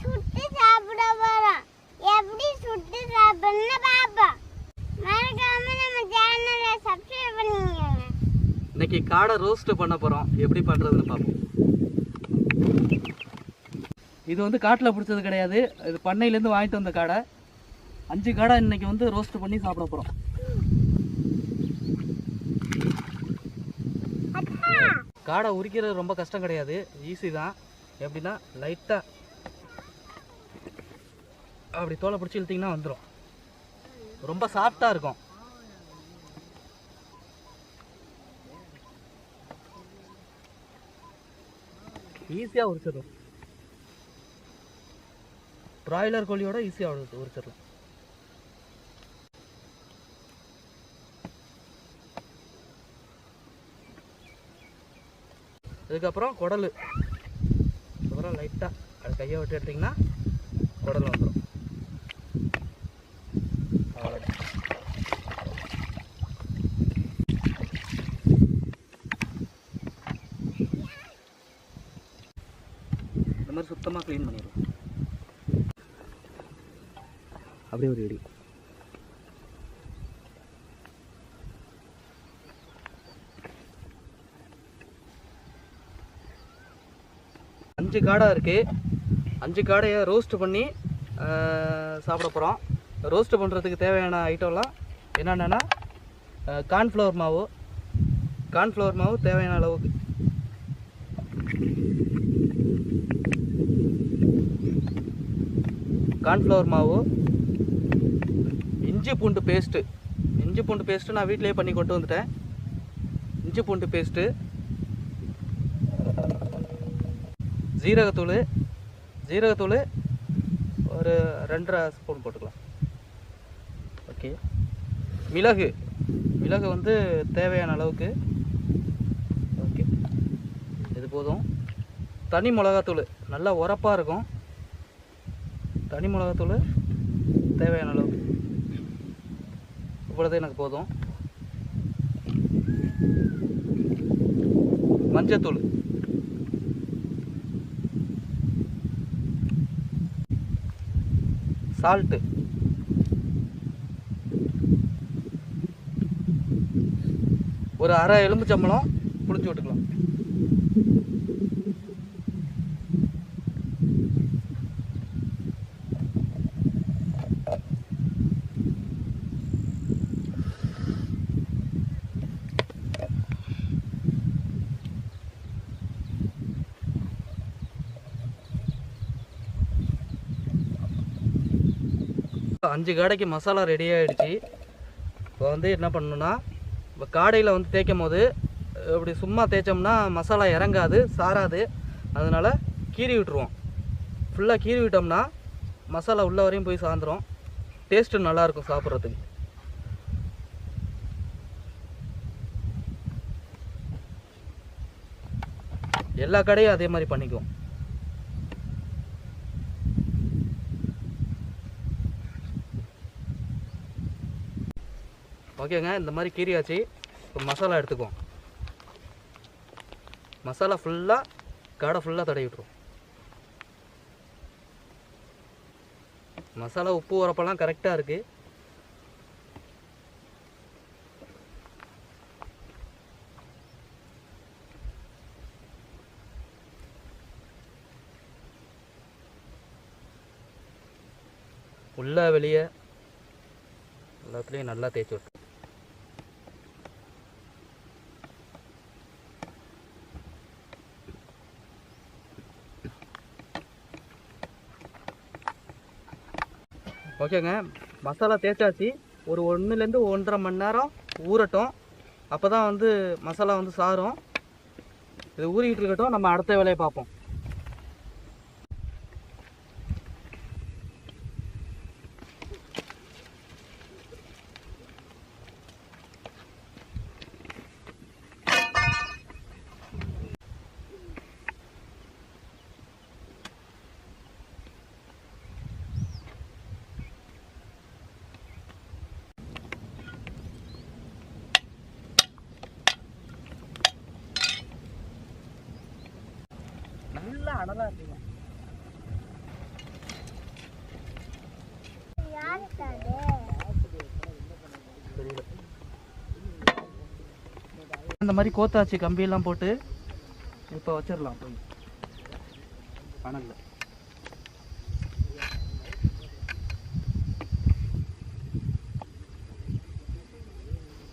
சுட்டு சாப்பிட போறோம். எப்படி சுட்டு சாப்பிடணும்னு பார்ப்போம். மறக்காம நம்ம சேனலை சப்ஸ்கிரைப் பண்ணிக்கோங்க. இன்னைக்கு காடை ரோஸ்ட் பண்ண போகிறோம் எப்படி பண்ணுறதுன்னு பார்ப்போம். இது வந்து காட்டில் பிடிச்சது கிடையாது. இது பண்ணையிலேருந்து வாங்கிட்டு வந்த காடை. அஞ்சு காடை இன்னைக்கு வந்து ரோஸ்ட் பண்ணி சாப்பிட போகிறோம் காடை உரிக்கிறது ரொம்ப கஷ்டம் கிடையாது. ஈஸி தான். எப்படின்னா லைட்டாக அப்படி தோலை பிடிச்சி இழுத்தீங்கன்னா வந்துடும் ரொம்ப சாஃப்டாக இருக்கும். ஈஸியாக உரிச்சிடும் பிராய்லர் கோழியோட ஈஸியாக உரிச்சிடலாம். இதுக்கப்புறம் குடல். அப்புறம் லைட்டாக அது கையை விட்டு எடுத்திங்கன்னா குடல் வந்துடும் அவ்வளோதான் இந்த மாதிரி சுத்தமாக க்ளீன் பண்ணிடுவோம். அப்படியே ஒரு இடி. அஞ்சு காடாக இருக்குது அஞ்சு காடையை ரோஸ்ட் பண்ணி சாப்பிட போகிறோம் ரோஸ்ட் பண்ணுறதுக்கு தேவையான ஐட்டம்லாம் என்னென்னா கார்ன்ஃப்ளவர் மாவு. கார்ன்ஃப்ளவர் மாவு தேவையான அளவுக்கு. கார்ன்ஃப்ளவர் மாவு இஞ்சி பூண்டு பேஸ்ட்டு இஞ்சி பூண்டு பேஸ்ட்டு நான் வீட்டிலேயே பண்ணி கொண்டு வந்துட்டேன். இஞ்சி பூண்டு பேஸ்ட்டு ஜீரகத்தூள் ஜீரகத்தூள் ஒரு ரெண்டரை ஸ்பூன் போட்டுக்கலாம். ஓகே. மிளகு மிளகு வந்து தேவையான அளவுக்கு. ஓகே. இது போதும். தனி மிளகாத்தூள் நல்லா உரப்பாக இருக்கும். தனி மிளகாத்தூள் தேவையான அளவுக்கு. இவ்வளோதான் எனக்கு போதும். மஞ்சத்தூள். சால்ட்டு ஒரு அரை எலும்புச்சம்பளம் பிடிச்சி விட்டுக்கலாம். அஞ்சு காடைக்கு மசாலா ரெடி ஆகிடுச்சு இப்போ வந்து என்ன பண்ணணுன்னா இப்போ காடையில் வந்து தேய்க்கும் போது இப்படி சும்மா தேய்ச்சோம்னா மசாலா இறங்காது சாராது அதனால் கீறி விட்டுருவோம். ஃபுல்லாக கீறி விட்டோம்னா மசாலா உள்ள வரையும் போய் சாந்துரும். டேஸ்ட்டு நல்லாயிருக்கும் சாப்பிட்றதுக்கு. எல்லா கடையும் அதே மாதிரி பண்ணிக்குவோம். ஓகேங்க இந்த மாதிரி கீரியாச்சு இப்போ மசாலா எடுத்துக்குவோம். மசாலா ஃபுல்லாக கடை ஃபுல்லாக தடவி விட்ருவோம் மசாலா உப்பு வரப்பெல்லாம் கரெக்டாக இருக்குது உள்ள வெளியே எல்லாத்துலேயும் நல்லா தேய்ச்சி விட்டு ஓகேங்க. மசாலா தேய்ச்சாச்சு ஒரு ஒன்றுலேருந்து ஒன்றரை மணி நேரம் ஊறட்டும். அப்போ தான் வந்து மசாலா வந்து சாரும். இது ஊறிக்கிட்டு இருக்கட்டும். நம்ம அடுத்த வேலையை பார்ப்போம். நல்ல அனலா இருக்குங்க இந்த மாதிரி கோத்தாச்சு கம்பியெல்லாம் போட்டு இப்போ வச்சிடலாம் போய். அனல்ல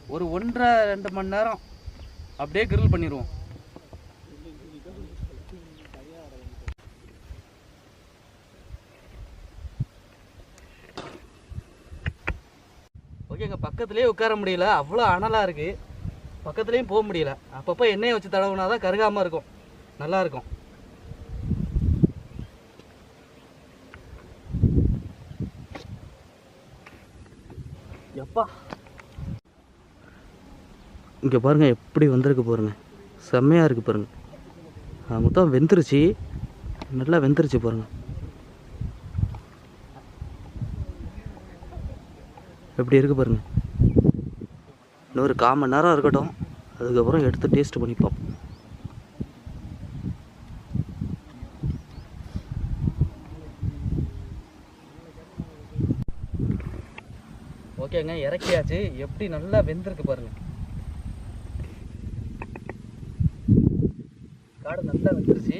ஒரு ஒன்றரை ரெண்டு மணி நேரம் அப்படியே கிரில் பண்ணிடுவோம். ஓகேங்க பக்கத்துலேயே உட்கார முடியல. அவ்வளோ அனலாக இருக்குது பக்கத்துலேயும் போக முடியல. அப்பப்போ எண்ணெயை வச்சு தடவுனா தான் கருகாமல் இருக்கும். நல்லா இருக்கும். எப்பா? இங்கே பாருங்கள் எப்படி வந்திருக்கு பாருங்க. செம்மையாக இருக்குது பாருங்க. அது மொத்தம் வெந்துருச்சு. நல்லா வெந்துருச்சு பாருங்க. எப்படி இருக்குது பாருங்க. இன்னொரு கால் மணி நேரம் இருக்கட்டும். அதுக்கப்புறம் எடுத்து டேஸ்ட் பண்ணி பார்ப்போம். ஓகேங்க இறக்கியாச்சு. எப்படி நல்லா வெந்திருக்கு பாருங்க. காடு நல்லா வெந்துருச்சு.